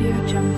Audio Jungle.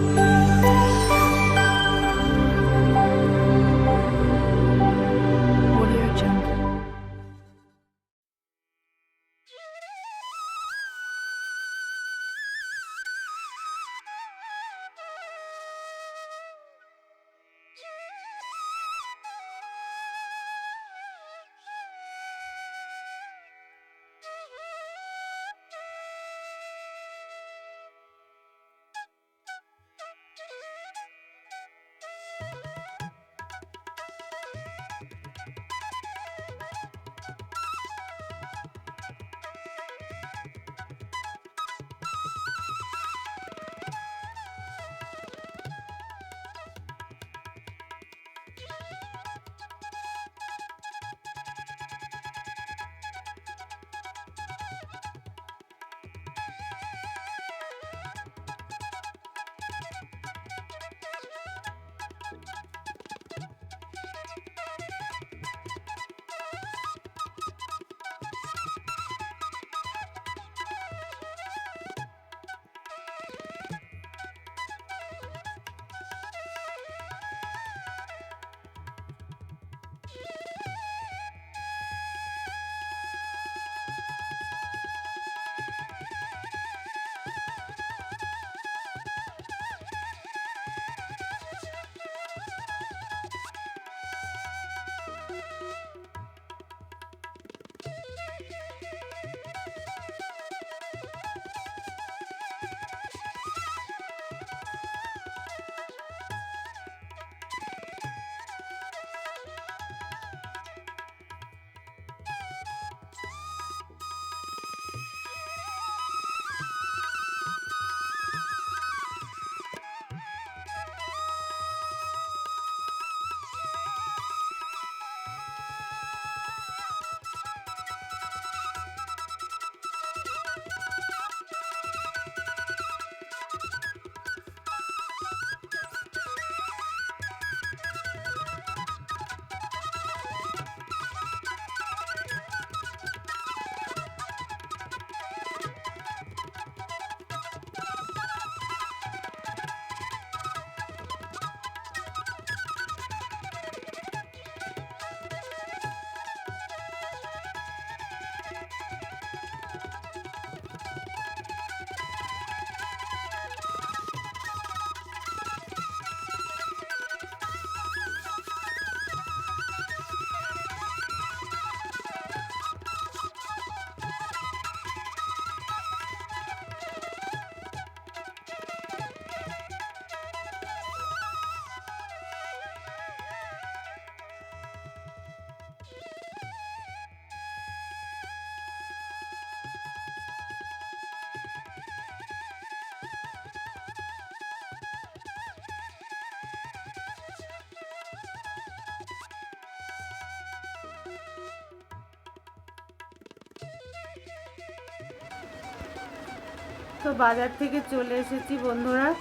তো বাজার থেকে চলে এসেছি বন্ধুরা।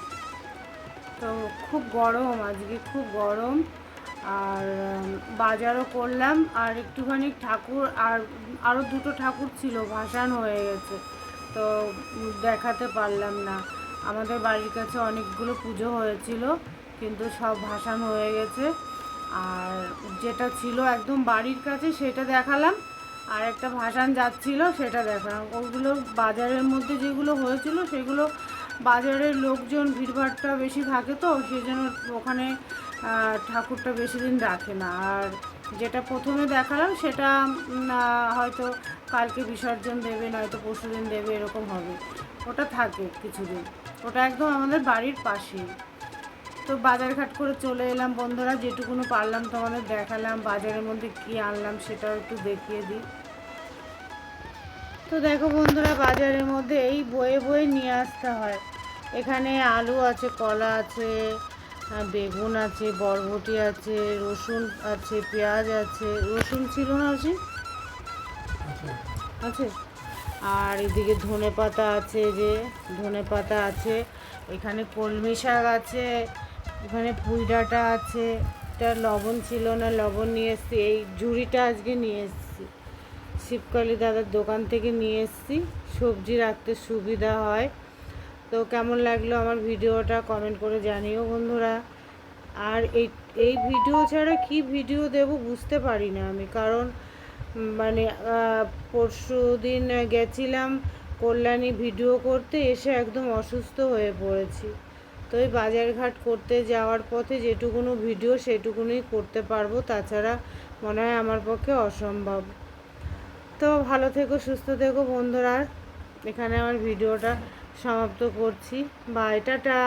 তো খুব গরম আজকে, খুব গরম। আর বাজারও করলাম। আর একটুখানি ঠাকুর, আর আরও দুটো ঠাকুর ছিল, ভাসান হয়ে গেছে। তো দেখাতে পারলাম না। আমাদের বাড়ির কাছে অনেকগুলো পুজো হয়েছিল, কিন্তু সব ভাসান হয়ে গেছে। আর যেটা ছিল একদম বাড়ির কাছে, সেটা দেখালাম। আর একটা ভাসান যাচ্ছিল, সেটা দেখালাম ওগুলো বাজারের মধ্যে যেগুলো হয়েছিল, সেগুলো বাজারের লোকজন ভিড়ভাড়টা বেশি থাকে তো সেই জন্য ওখানে ঠাকুরটা বেশি দিন রাখে না। আর যেটা প্রথমে দেখালাম, সেটা হয়তো কালকে বিসর্জন দেবে, নয়তো পরশু দিন দেবে, এরকম হবে। ওটা থাকে কিছুদিন। ওটা একদম আমাদের বাড়ির পাশেই। তো বাজারঘাট করে চলে এলাম। বন্ধুরা, যেটুকুনো পারলাম তোমাদের দেখালাম, বাজারের মধ্যে কি আনলাম সেটাও একটু দেখিয়ে দিই। তো দেখো বন্ধুরা বাজারের মধ্যে এই বয়ে বয়ে নিয়ে আসতে হয়। এখানে আলু আছে কলা আছে বেগুন আছে বরবটি আছে রসুন আছে পেঁয়াজ আছে। রসুন ছিল না আছে। আছে? আর এদিকে ধনে পাতা আছে যে ধনে পাতা আছে এখানে কলমি শাক আছে এখানে পুঁই ডাঁটা আছে। এটা লবণ ছিল না লবণ নিয়ে এসেছি। এই ঝুড়িটা আজকে নিয়ে এসেছি। শিবকালী দাদার দোকান থেকে নিয়ে এসেছি। সবজি রাখতে সুবিধা হয়। তো কেমন লাগল আমার ভিডিওটা কমেন্ট করে জানিও বন্ধুরা। আর এই এই ভিডিও ছাড়া কি ভিডিও দেব বুঝতে পারি না আমি। কারণ মানে পরশু দিন গেছিলাম কল্যাণী ভিডিও করতে, এসে একদম অসুস্থ হয়ে পড়েছি। তো এই বাজারঘাট করতে যাওয়ার পথে যেটুকুনো ভিডিও, সেটুকুনই করতে পারব। তাছাড়া মনে হয় আমার পক্ষে অসম্ভব। তো ভালো থেকো সুস্থ থেকো বন্ধুরা। এখানে আমার ভিডিওটা সমাপ্ত করছি। Bye tata.